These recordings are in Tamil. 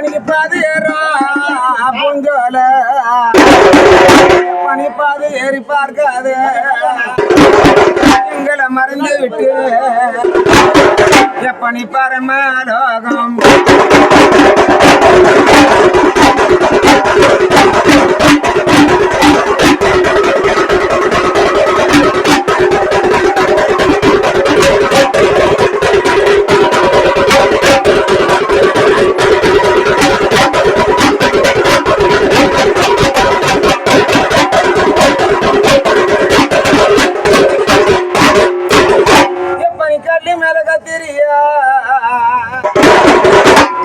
பனி பாது ஏறா பொங்கல. பனி பாது ஏறி பார்க்காது. எங்களை மறந்து விட்டு எப்பனி பரமலோகம் கட்டி கள்ளி மேல கத்திரியா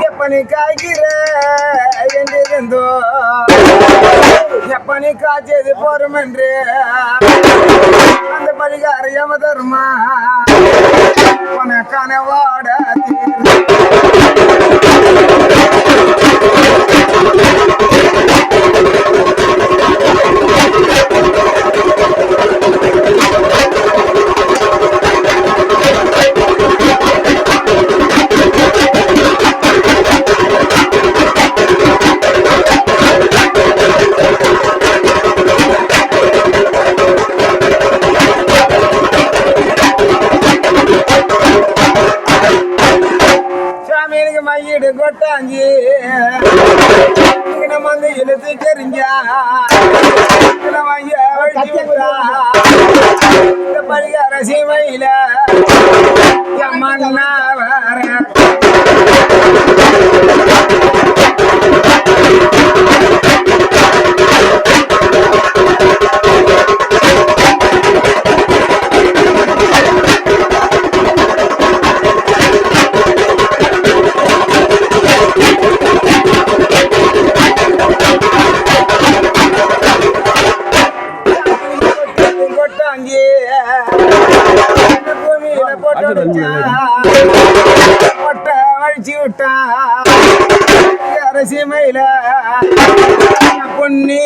எப்பனி காய்கிற? என்றிருந்தோ எப்பனி காய்ச்சது போரும் என்று? அந்த பழிகார யம தர்மா? உனக்கான வாட சாமியனுக்கு மையீடு கொட்டாஞ்சி நம்ம வந்து இழுத்து தெரிஞ்சா இதுல மைய வழிச்சு பரிகார சீமையில வர இந்த பூமியில போட்டு. கொட்டை வழிச்சு விட்டா. அரசிமையில பொன்னி